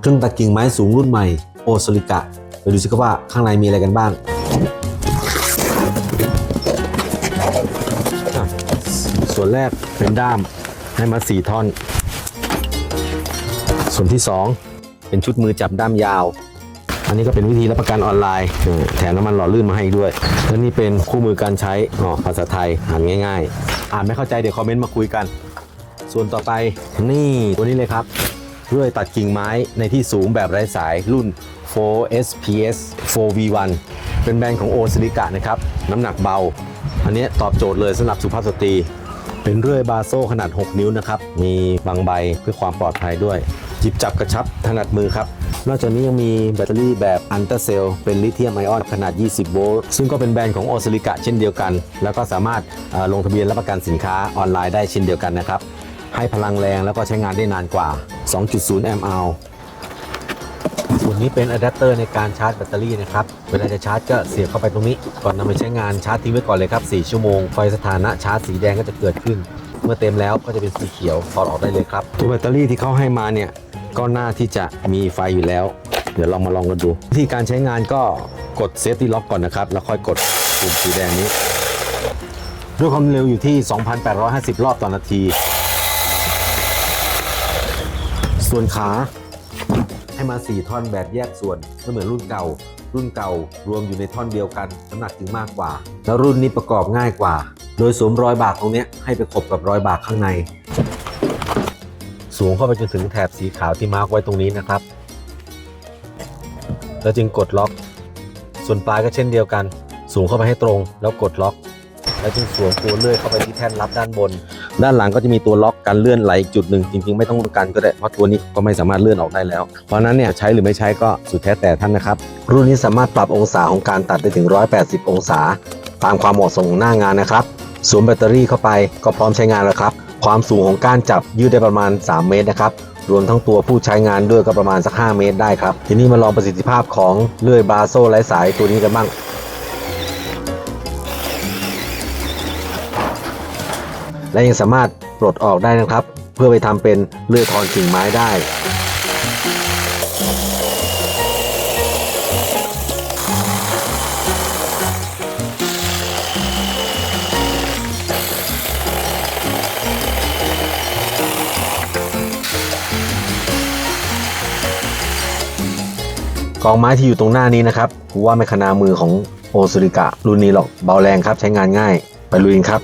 เครื่องตัดกิ่งไม้สูงรุ่นใหม่โอซลิกะไปดูสิครับว่าข้างในมีอะไรกันบ้างส่วนแรกเป็นด้ามให้มาสี่ท่อน ส่วนที่ 2 เป็นชุดมือจับด้ามยาว อันนี้ก็เป็นวิธีรับประกันออนไลน์ แถมน้ำมันหล่อลื่นมาให้อีกด้วย และนี่เป็นคู่มือการใช้อ๋อภาษาไทยอ่านง่าย ๆ อ่านไม่เข้าใจเดี๋ยวคอมเมนต์มาคุยกัน ส่วนต่อไปนี่ตัวนี้เลยครับเรื่อยตัดกิ่งไม้ในที่สูงแบบไร้สายรุ่น 4SPS 4V1 เป็นแบรนด์ของโอซิลิกะนะครับ น้ำหนักเบา อันนี้ตอบโจทย์เลยสำหรับสุภาพสตรี เป็นเรื่อยบาโซ่ขนาด 6 นิ้วนะครับ มีบางใบเพื่อความปลอดภัยด้วย จิบจับกระชับถนัดมือครับ นอกจากนี้ยังมีแบตเตอรี่แบบอันเตอร์เซลเป็นลิเธียมไอออนขนาด 20 โวลต์ซึ่งก็เป็นแบรนด์ของโอซิลิกะเช่นเดียวกัน แล้วก็สามารถลงทะเบียนรับประกันสินค้าออนไลน์ได้เช่นเดียวกันนะครับ ให้พลังแรงแล้วก็ใช้งานได้นานกว่า 2.0 แอมป์อส่วนนี้เป็นอะแดปเตอร์ในการชาร์จแบตเตอรี่นะครับ เวลาจะชาร์จก็เสียบเข้าไปตรงนี้ ก่อนนำไปใช้งานชาร์จทิ้งไว้ก่อนเลยครับ 4 ชั่วโมง ไฟสถานะชาร์จสีแดงก็จะเกิดขึ้น เมื่อเต็มแล้วก็จะเป็นสีเขียวถอดออกได้เลยครับ ตัวแบตเตอรี่ที่เขาให้มาเนี่ยก็น่าที่จะมีไฟอยู่แล้ว เดี๋ยวลองมาลองกันดูวิธีการใช้งานก็กดเซฟตี้ล็อกก่อนนะครับ แล้วค่อยกดปุ่มสีแดงนี้ ด้วยความเร็วอยู่ที่ 2,850 รอบต่อนาที ส่วนขาให้มา 4 ท่อนแบบแยกส่วนไม่เหมือนรุ่นเก่า รุ่นเก่ารวมอยู่ในท่อนเดียวกันน้ำหนักจึงมากกว่า แล้วรุ่นนี้ประกอบง่ายกว่า โดยสวมรอยบากตรงนี้ให้ไปขบกับรอยบากข้างใน สูงเข้าไปจนถึงแถบสีขาวที่มาร์กไว้ตรงนี้นะครับ แล้วจึงกดล็อก ส่วนปลายก็เช่นเดียวกัน สูงเข้าไปให้ตรงแล้วกดล็อก แล้วจึงสวมตัวเลื่อยเข้าไปที่แท่นรับด้านบน ด้านหลังก็จะมีตัวล็อกกันเลื่อนไหลอีกจุดหนึ่งจริงๆ ไม่ต้องกันก็ได้เพราะตัวนี้ก็ไม่สามารถเลื่อนออกได้แล้ว เพราะฉะนั้นเนี่ยใช้หรือไม่ใช้ก็สุดแท้แต่ท่านนะครับ รุ่นนี้สามารถปรับองศาของการตัดได้ถึง 180 องศา ตามความเหมาะสมของหน้างานนะครับสวมแบตเตอรี่เข้าไปก็พร้อมใช้งานแล้วครับ ความสูงของก้านจับยืดได้ประมาณ 3 เมตรนะครับรวมทั้งตัวผู้ใช้งานด้วยก็ประมาณสัก 5 เมตรได้ครับ ทีนี้มาลองประสิทธิภาพของเลื่อยบาโซ่ไร้สายตัวนี้กันบ้าง และยังสามารถปลดออกได้นะครับ เพื่อไปทำเป็นเลื่อยทอนกิ่งไม้ได้ กองไม้ที่อยู่ตรงหน้านี้นะครับกูว่าไม่ขนามือของโอซูริกะรุ่นนี้หรอกเบาแรงครับใช้งานง่าย ไปลุยกันครับ